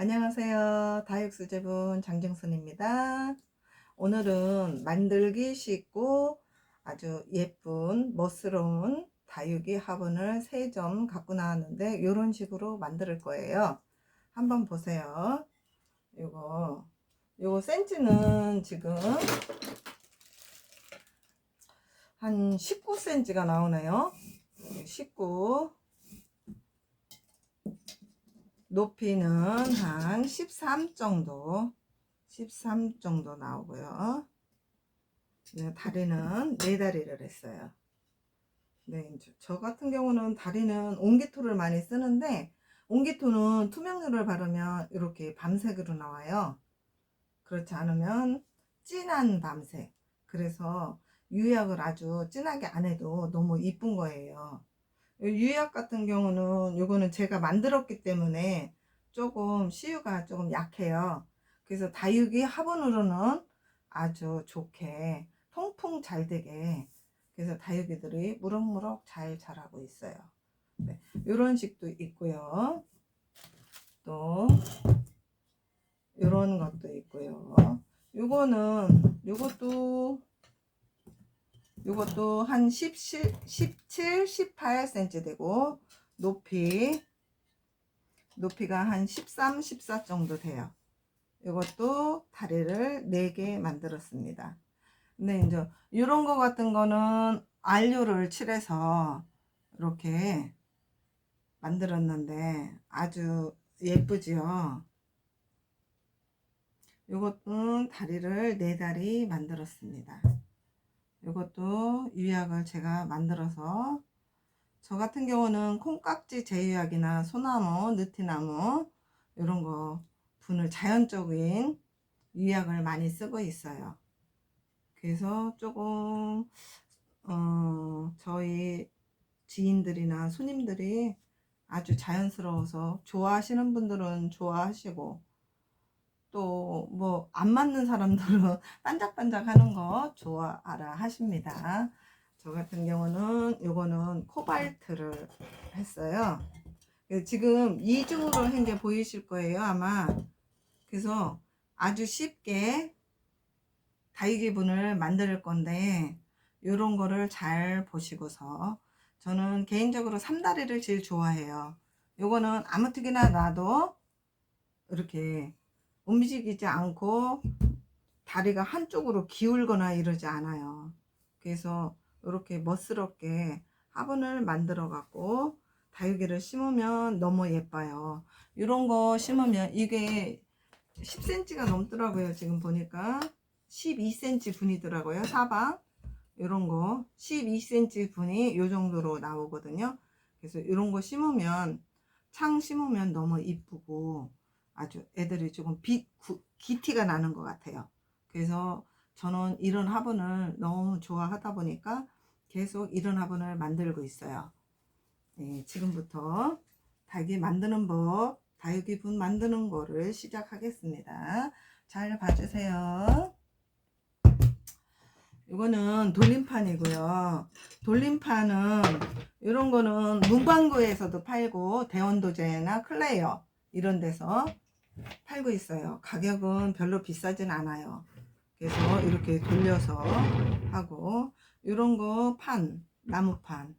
안녕하세요. 다육수제분 장정선입니다. 오늘은 만들기 쉽고 아주 예쁜 멋스러운 다육이 화분을 3점 갖고 나왔는데 이런 식으로 만들 거예요. 한번 보세요. 요거 요거 센치는 지금 한 19cm가 나오네요. 19 높이는 한 13 정도 13 정도 나오고요. 네, 다리는 네 다리를 했어요. 네, 저 같은 경우는 다리는 옹기토를 많이 쓰는데 옹기토는 투명유를 바르면 이렇게 밤색으로 나와요. 그렇지 않으면 진한 밤색. 그래서 유약을 아주 진하게 안 해도 너무 이쁜 거예요 유약 같은 경우는 요거는 제가 만들었기 때문에 조금 시유가 조금 약해요. 그래서 다육이 화분으로는 아주 좋게 통풍 잘 되게 그래서 다육이들이 무럭무럭 잘 자라고 있어요. 네, 이런 식도 있고요. 또 이런 것도 있고요. 요거는 요것도 요것도 한 17, 17, 18cm 되고 높이 높이가 한 13, 14 정도 돼요. 이것도 다리를 4개 만들었습니다. 근데 이제 이런 거 같은 거는 안료를 칠해서 이렇게 만들었는데 아주 예쁘지요. 이것도 다리를 네 다리 만들었습니다. 이것도 유약을 제가 만들어서 저 같은 경우는 콩깍지 제유약이나 소나무, 느티나무 이런 거 분을 자연적인 유약을 많이 쓰고 있어요. 그래서 조금 어, 저희 지인들이나 손님들이 아주 자연스러워서 좋아하시는 분들은 좋아하시고 또 뭐 안 맞는 사람들은 반짝반짝 하는 거 좋아하라 하십니다. 저 같은 경우는 요거는 코발트를 했어요. 지금 이중으로 한게 보이실 거예요 아마. 그래서 아주 쉽게 다이기분을 만들 건데 요런 거를 잘 보시고서 저는 개인적으로 삼다리를 제일 좋아해요. 요거는 아무뜨기나 놔도 이렇게 움직이지 않고 다리가 한쪽으로 기울거나 이러지 않아요. 그래서 이렇게 멋스럽게 화분을 만들어 갖고 다육이를 심으면 너무 예뻐요. 이런 거 심으면 이게 10cm가 넘더라고요. 지금 보니까 12cm 분이더라고요. 사방 이런 거 12cm 분이 이 정도로 나오거든요. 그래서 이런 거 심으면 창 심으면 너무 이쁘고 아주 애들이 조금 빛, 구, 기티가 나는 것 같아요. 그래서 저는 이런 화분을 너무 좋아하다 보니까 계속 이런 화분을 만들고 있어요. 네, 지금부터 닭이 만드는 법, 다육이 분 만드는 거를 시작하겠습니다. 잘 봐주세요. 이거는 돌림판이고요. 돌림판은 이런 거는 문방구에서도 팔고 대원도제나 클레어 이런 데서 팔고 있어요. 가격은 별로 비싸진 않아요. 그래서 이렇게 돌려서 하고 이런 거 판, 나무판.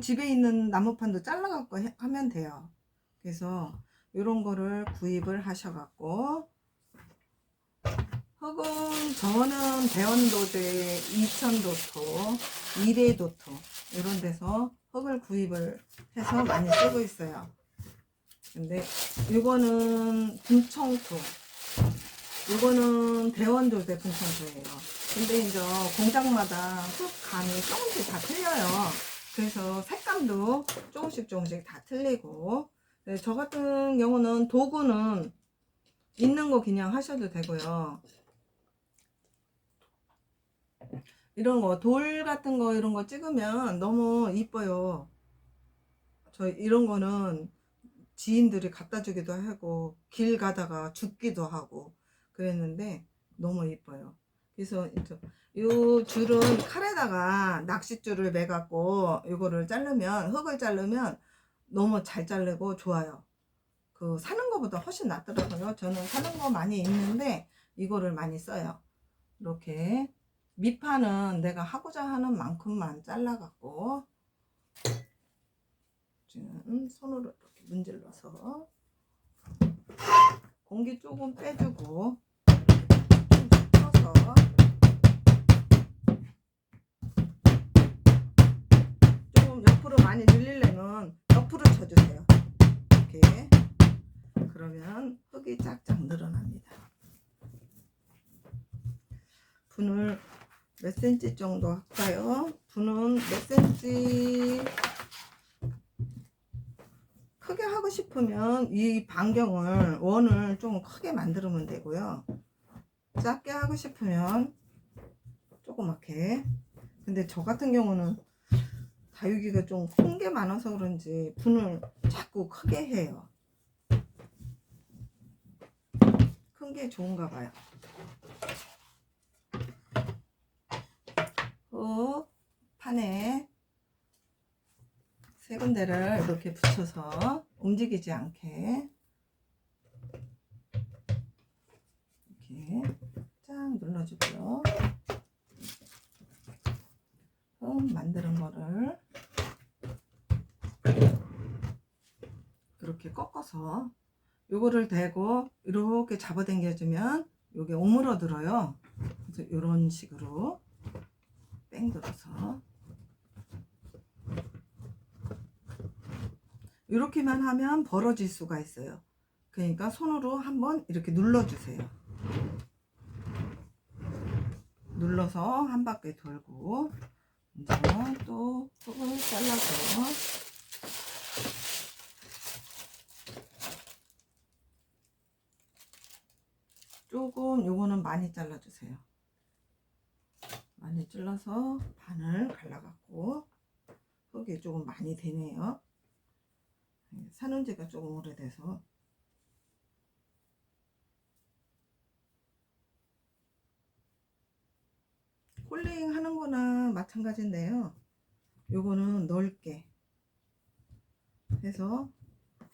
집에 있는 나무판도 잘라갖고 해- 하면 돼요. 그래서 이런 거를 구입을 하셔갖고 흙은 저는 대원도제, 이천도토, 이레도토 이런 데서 흙을 구입을 해서 많이 쓰고 있어요. 근데 이거는 분청토 이거는 대원도제 분청토예요. 근데 이제 공장마다 흙 감이 조금씩 다 틀려요. 그래서 색감도 조금씩 조금씩 다 틀리고 네, 저 같은 경우는 도구는 있는 거 그냥 하셔도 되고요. 이런 거 돌 같은 거 이런 거 찍으면 너무 이뻐요. 저 이런 거는 지인들이 갖다 주기도 하고 길 가다가 죽기도 하고 그랬는데 너무 이뻐요. 그래서 요 줄은 칼에다가 낚싯줄을 매 갖고 요거를 자르면 흙을 자르면 너무 잘 자르고 좋아요. 그 사는 거보다 훨씬 낫더라고요. 저는 사는 거 많이 있는데 이거를 많이 써요. 이렇게 밑판은 내가 하고자 하는 만큼만 잘라갖고 지금 손으로 문질러서 공기 조금 빼주고 좀 풀어서 조금 옆으로 많이 늘리려면 옆으로 쳐주세요. 이렇게 그러면 흙이 쫙쫙 늘어납니다. 분을 몇 센치 정도 할까요? 분은 몇 센치 크게 하고 싶으면 이 반경을 원을 좀 크게 만들면 되고요. 작게 하고 싶으면 조그맣게. 근데 저 같은 경우는 다육이가 좀 큰 게 많아서 그런지 분을 자꾸 크게 해요. 큰 게 좋은가 봐요. 그 판에 세 군데를 이렇게 붙여서 움직이지 않게 이렇게 쫙 눌러주고요. 그럼 만드는 거를 이렇게 꺾어서 요거를 대고 이렇게 잡아당겨주면 요게 오므러들어요. 그래서 이런 식으로 뺑 들어서 이렇게만 하면 벌어질 수가 있어요. 그러니까 손으로 한번 이렇게 눌러주세요. 눌러서 한 바퀴 돌고 이제 또 흙을 잘라서 조금 요거는 많이 잘라주세요. 많이 잘라서 반을 갈라갖고 흙이 조금 많이 되네요. 네, 사놓은 지가 조금 오래돼서 홀링 하는 거나 마찬가지인데요. 요거는 넓게 해서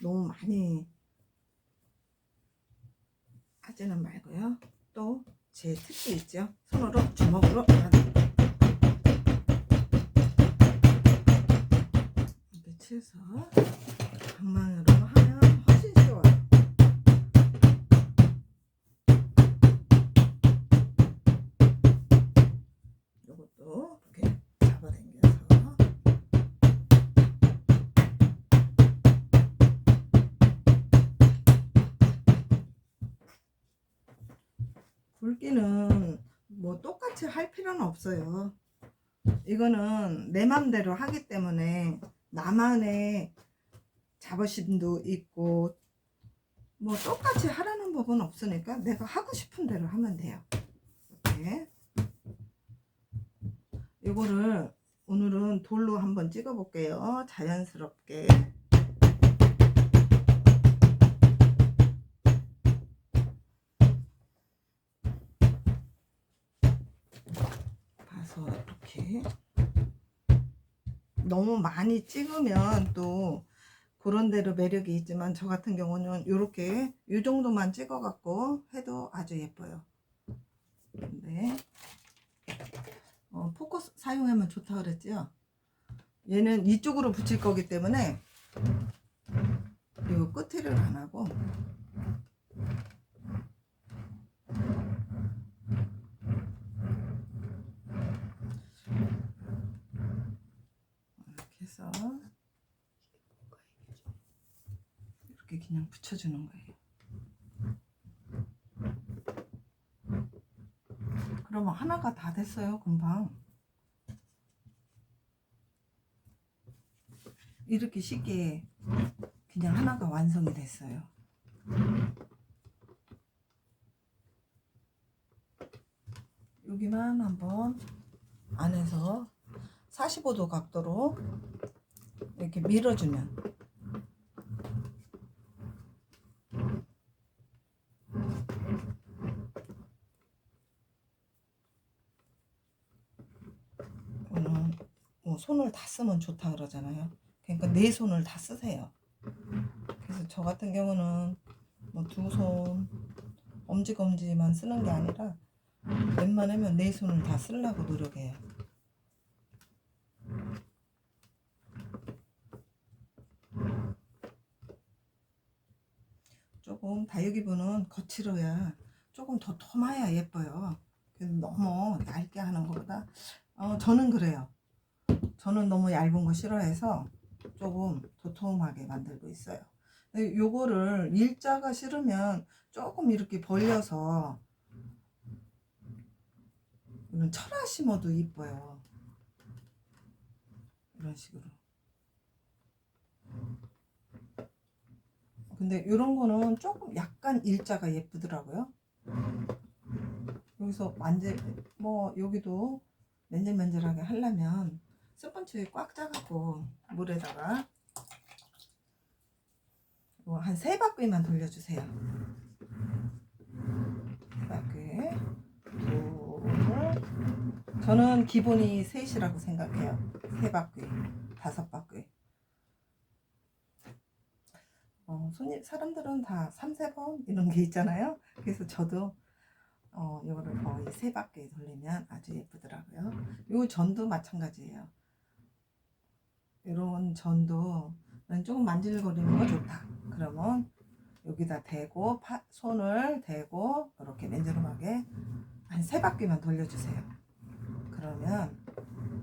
너무 많이 하지는 말고요. 또 제 특기 있죠. 손으로 주먹으로 이렇게 치서 방망이로 하면 훨씬 쉬워요. 요것도 이렇게 잡아당겨서 굵기는 뭐 똑같이 할 필요는 없어요. 이거는 내 맘대로 하기 때문에 나만의 자부심도 있고 뭐 똑같이 하라는 법은 없으니까 내가 하고 싶은 대로 하면 돼요. 이렇게 이거를 오늘은 돌로 한번 찍어 볼게요. 자연스럽게. 봐서 이렇게 너무 많이 찍으면 또 그런 대로 매력이 있지만 저 같은 경우는 이렇게 이 정도만 찍어 갖고 해도 아주 예뻐요. 근데 어, 포커스 사용하면 좋다 그랬죠. 얘는 이쪽으로 붙일 거기 때문에 이 끝을 안 하고 이렇게 해서 그냥 붙여주는 거예요. 그러면 하나가 다 됐어요, 금방. 이렇게 쉽게 그냥 하나가 완성이 됐어요. 여기만 한번 안에서 45도 각도로 이렇게 밀어주면 오늘 뭐 손을 다 쓰면 좋다 그러잖아요. 그러니까 네 손을 다 쓰세요. 그래서 저 같은 경우는 뭐 두 손 엄지 검지만 쓰는 게 아니라 웬만하면 네 손을 다 쓰려고 노력해요. 조금 다육이분은 거칠어야 조금 더 토마야 예뻐요. 너무 얇게 하는 것보다 어, 저는 그래요. 저는 너무 얇은 거 싫어해서 조금 도톰하게 만들고 있어요. 요거를 일자가 싫으면 조금 이렇게 벌려서 이런 철화 심어도 이뻐요. 이런 식으로. 근데 이런 거는 조금 약간 일자가 예쁘더라고요. 여기서 만질 뭐 여기도 맨질맨질하게 하려면 스펀지 꽉 짜갖고 물에다가 뭐 한 세 바퀴만 돌려주세요. 세 바퀴 둘 저는 기본이 셋이라고 생각해요. 세 바퀴 다섯 바퀴 어, 손님 사람들은 다 3, 4번 이런 게 있잖아요. 그래서 저도 어, 이거를 거의 세 바퀴 돌리면 아주 예쁘더라고요. 요 전도 마찬가지예요. 이런 전도 난 조금 만질거리는 거 좋다. 그러면 여기다 대고 파, 손을 대고 이렇게 맨지름하게 한 세 바퀴만 돌려주세요. 그러면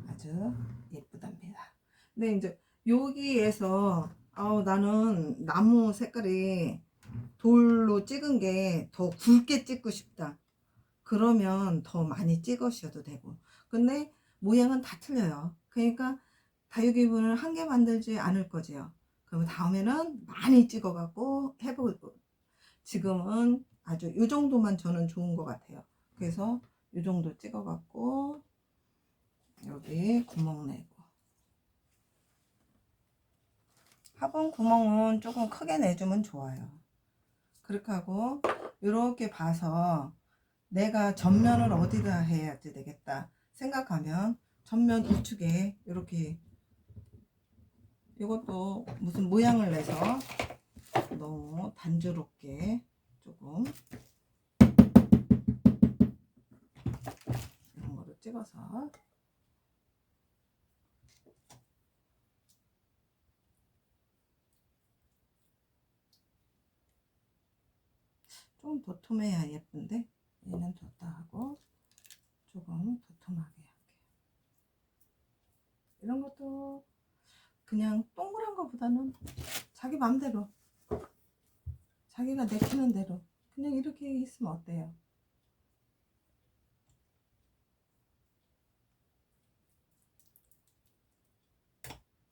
아주 예쁘답니다. 근데 이제 여기에서 아 나는 나무 색깔이 돌로 찍은 게 더 굵게 찍고 싶다. 그러면 더 많이 찍으셔도 되고. 근데 모양은 다 틀려요. 그러니까 다육이분을 한 개 만들지 않을 거지요. 그러면 다음에는 많이 찍어갖고 해보고. 지금은 아주 이 정도만 저는 좋은 것 같아요. 그래서 이 정도 찍어갖고 여기 구멍 내고. 화분 구멍은 조금 크게 내주면 좋아요. 그렇게 하고 이렇게 봐서 내가 전면을 어디다 해야 되겠다 생각하면 전면 우측에 이렇게 이것도 무슨 모양을 내서 너무 단조롭게 조금 이런 거를 찍어서 좀 도톰해야 예쁜데 얘는 뒀다 하고 조금 도톰하게 할게요. 이런 것도 그냥 동그란 것보다는 자기 맘대로 자기가 내키는 대로 그냥 이렇게 있으면 어때요?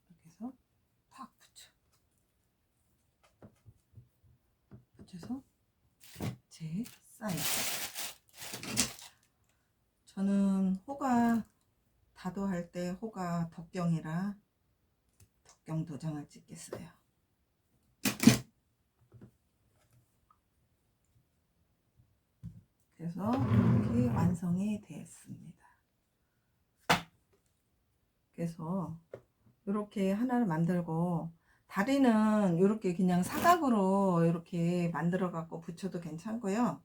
이렇게 해서 탁 붙여 붙여서 제 사이즈 저는 호가 다도할 때 호가 덕경이라 덕경 도장을 찍겠어요 그래서 이렇게 완성이 되었습니다 그래서 이렇게 하나를 만들고 다리는 이렇게 그냥 사각으로 이렇게 만들어 갖고 붙여도 괜찮고요.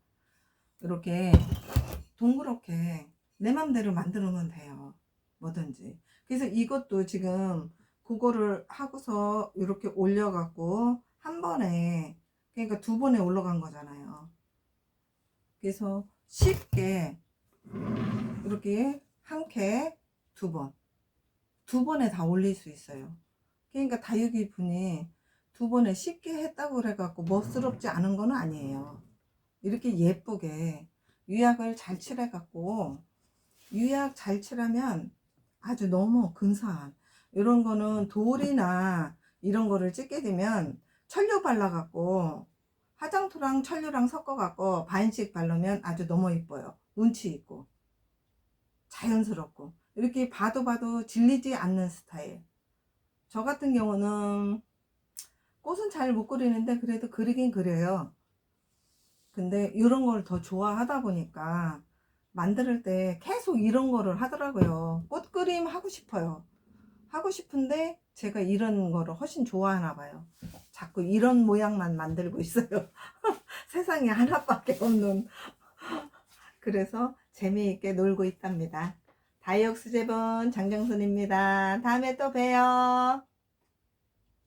이렇게 동그랗게 내 맘대로 만들면 돼요. 뭐든지. 그래서 이것도 지금 그거를 하고서 이렇게 올려 갖고 한 번에 그러니까 두 번에 올라간 거잖아요. 그래서 쉽게 이렇게 한캐두 번. 두 번에 다 올릴 수 있어요. 그러니까 다육이 분이 두 번에 쉽게 했다고 그래갖고 멋스럽지 않은 건 아니에요. 이렇게 예쁘게 유약을 잘 칠해갖고 유약 잘 칠하면 아주 너무 근사한 이런 거는 돌이나 이런 거를 찍게 되면 천료 발라갖고 화장토랑 천료랑 섞어갖고 반씩 바르면 아주 너무 이뻐요. 운치 있고 자연스럽고 이렇게 봐도 봐도 질리지 않는 스타일. 저 같은 경우는 꽃은 잘 못 그리는데 그래도 그리긴 그려요. 근데 이런 걸 더 좋아하다 보니까 만들 때 계속 이런 거를 하더라고요. 꽃 그림 하고 싶어요. 하고 싶은데 제가 이런 거를 훨씬 좋아하나 봐요. 자꾸 이런 모양만 만들고 있어요. 세상에 하나밖에 없는. 그래서 재미있게 놀고 있답니다. 다이옥스 제본 장정순입니다. 다음에 또 봬요.